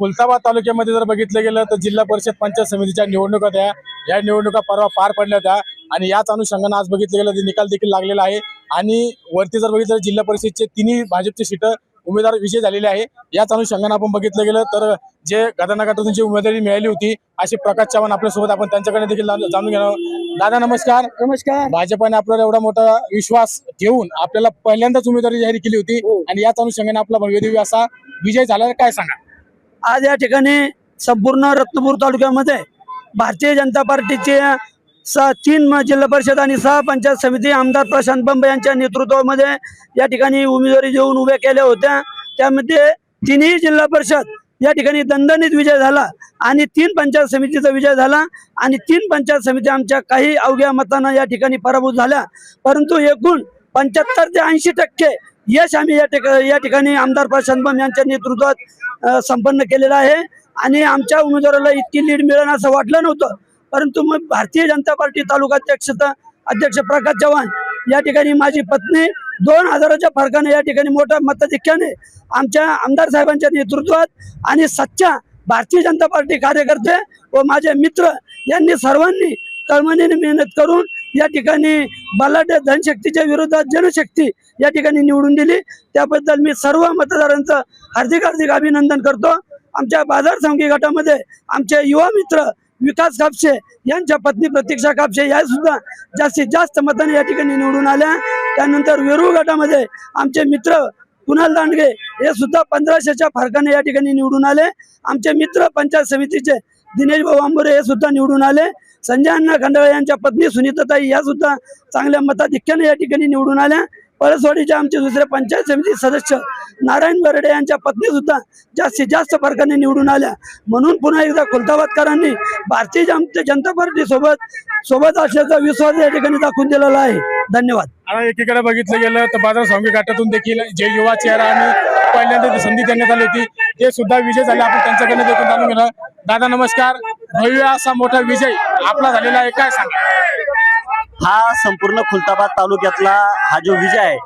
खुलताबाद तालुक्यामध्ये जर बघितलं गेलं तर जिल्हा परिषद पंचायत समितीच्या निवडणुका त्या या निवडणुका परवा पार पडल्या होत्या आणि याच अनुषंगानं आज बघितलं गेलं तर निकाल देखील लागलेला आहे. आणि वरती जर बघितलं जिल्हा परिषदचे तिन्ही भाजपचे सीटं उमेदवार विजय झालेले आहे. याच अनुषंगानं आपण बघितलं गेलं तर जे गदाना गटातून जी उमेदवारी मिळाली होती असे प्रकाश चव्हाण आपल्यासोबत आपण त्यांच्याकडे देखील जाणून घेणार दादा नमस्कार. नमस्कार. भाजपाने आपल्याला एवढा मोठा विश्वास ठेवून आपल्याला पहिल्यांदाच उमेदवारी जाहीर केली होती. हो. आणि याच अनुषंगाने आपला भव्यदेवी असा विजय झाला. काय सांगा आज या ठिकाणी संपूर्ण रत्नपूर तालुक्यामध्ये भारतीय जनता पार्टीचे सहा तीन जिल्हा परिषद आणि सहा पंचायत समिती आमदार प्रशांत बंब यांच्या नेतृत्वामध्ये या ठिकाणी उमेदवारी देऊन उभ्या केल्या होत्या. त्यामध्ये तिन्ही जिल्हा परिषद या ठिकाणी दणदणीत विजय झाला आणि तीन पंचायत समितीचा विजय झाला आणि तीन पंचायत समिती आमच्या काही अवघ्या मतानं या ठिकाणी पराभूत झाल्या. परंतु एकूण पंच्याहत्तर ते ऐंशी टक्के यश आम्ही या ठिका या ठिकाणी आमदार प्रशांत यांच्या नेतृत्वात संपन्न केलेलं आहे. आणि आमच्या उमेदवाराला इतकी लीड मिळेल असं वाटलं नव्हतं. परंतु मग भारतीय जनता पार्टी तालुका अध्यक्ष अध्यक्ष प्रकाश चव्हाण या ठिकाणी माझी पत्नी दोन हजाराच्या फरकाने या ठिकाणी मोठ्या मताधिक्याने आमच्या आमदार साहेबांच्या नेतृत्वात आणि सच्चा भारतीय जनता पार्टी कार्यकर्ते व माझे मित्र यांनी सर्वांनी तळमळीने मेहनत करून या ठिकाणी बलाढ्य धनशक्तीच्या विरोधात जनशक्ती या ठिकाणी निवडून दिली. त्याबद्दल मी सर्व मतदारांचं हार्दिक हार्दिक अभिनंदन करतो. आमच्या बाजार समिती गटामध्ये आमचे युवा मित्र विकास कापसे यांच्या पत्नी प्रतीक्षा कापसे या सुद्धा जास्तीत जास्त मताने या ठिकाणी निवडून आल्या. त्यानंतर वेरूळ गटामध्ये आमचे मित्र कुणाल दांडगे हे सुद्धा पंधराशेच्या फरकाने या ठिकाणी निवडून आले. आमचे मित्र पंचायत समितीचे दिनेश भाऊ आंबोरे हे सुद्धा निवडून आले. संजय अण्णा खंडाळे यांच्या पत्नी सुनीताताई या सुद्धा चांगल्या मताधिक्याने या ठिकाणी निवडून आल्या. परसवाडीच्या आमचे दुसरे पंचायत समिती सदस्य नारायण बर्डे यांच्या पत्नी सुद्धा जास्तीत जास्त फरकाने निवडून आल्या. म्हणून पुन्हा एकदा खुलताबादकरांनी भारतीय जनता पार्टी सोबत सोबत असल्याचा विश्वास या ठिकाणी दाखवून दिलेला आहे. धन्यवाद. आता एकीकडे बघितलं गेलं तर बाजार स्वामी घाटातून देखील जे युवा चेहरा आणि पहिल्यांदा संधी देण्यात आली होती ते सुद्धा विजय झाले. आपण त्यांच्याकडे देखील जाणून घेणार. दादा नमस्कार. भव्य असा मोठा विजय आपला झालेला आहे. काय सांगा? हा संपूर्ण खुलताबाद तालुक्यातला हा जो विजय आहे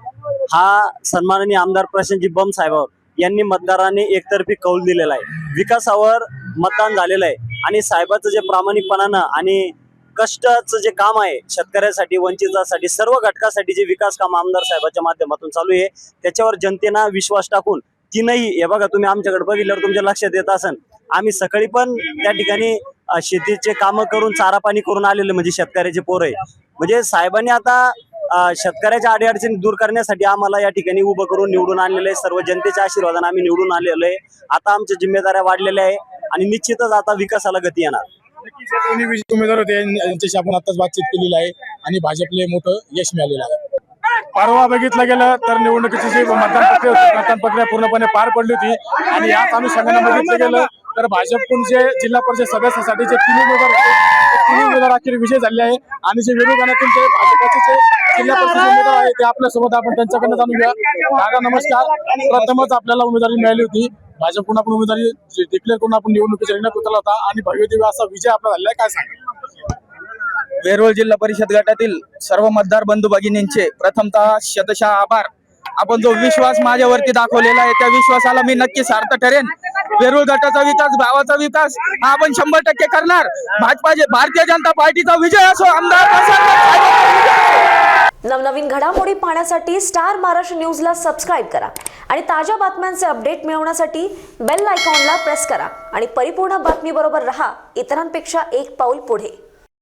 हा सन्माननीय आमदार प्रशांतजी बम साहेबावर यांनी मतदारांनी एकतर्फी कौल दिलेला आहे. विकासावर मतदान झालेलं आहे आणि साहेबाचं जे प्रामाणिकपणानं आणि कष्टाचं जे काम आहे शेतकऱ्यासाठी वंचितासाठी सर्व घटकासाठी जे विकास काम आमदार साहेबाच्या माध्यमातून चालू आहे त्याच्यावर जनतेना विश्वास टाकून तीनही हे बघा तुम्ही आमच्याकडे बघितल्यावर तुमच्या लक्षात येत असेल आम्ही सकाळी पण त्या ठिकाणी शेतीचे कामं करून चारा पाणी करून आलेले म्हणजे शेतकऱ्याचे पोर आहे. म्हणजे साहेबांनी आता शेतकऱ्याच्या अडीअडचणी दूर करण्यासाठी आम्हाला या ठिकाणी उभं करून निवडून आणलेलं आहे. सर्व जनतेच्या आशीर्वादाने आम्ही निवडून आलेलो आहे. आता आमच्या जिम्मेदाऱ्या वाढलेल्या आहे आणि निश्चितच आता विकासाला गती येणार. उमेदवार होते. यांच्याशी आपण आताच बातचीत केलेली आहे आणि भाजपले मोठं यश मिळालेलं आहे. परवा बघितलं गेलं तर निवडणुकीची जी मतदान प्रक्रिया मतदान प्रक्रिया पूर्णपणे पार पडली होती. आणि याच अनुषंगाने बघितलं गेलं तर भाजपकडून जे जिल्हा परिषद सदस्यासाठी जे तीन उमेदवार तीन उमेदवार अखेर विजय झाले आहे. आणि जे विरोधातून जे भाजपाचे जे जिल्हा परिषद उमेदवार आहे ते आपल्यासोबत आपण त्यांच्याकडनं जाणून घ्या दादा नमस्कार. प्रथमच आपल्याला उमेदवारी मिळाली होती. भाजपकडून आपण उमेदवारी डिक्लेअर करून आपण निवडणुकीच्या रिंगणात उतरला होता. आणि भव्य दिव्य असा विजय आपला झालेला आहे. काय सांगा वेरूळ जिल्हा परिषद गटातील सर्व मतदार बंधू भगिनींचे प्रथमतः शतशः आभार. आपण जो विश्वास माझ्यावरती दाखवलेला आहे त्या विश्वासाला मी नक्की सार्थ ठरेन. वेरूळ गटाचा विकास गावाचा विकास हा आपण शंभर टक्के करणार. भाजपा भारतीय जनता पार्टीचा विजय असो आमदार नवनवीन घडामोडी पाहण्यासाठी स्टार महाराष्ट्र न्यूजला सबस्क्राईब करा आणि ताज्या बातम्यांचे अपडेट मिळवण्यासाठी बेल आयकॉनला प्रेस करा. आणि परिपूर्ण बातमीबरोबर रहा इतरांपेक्षा एक पाऊल पुढे.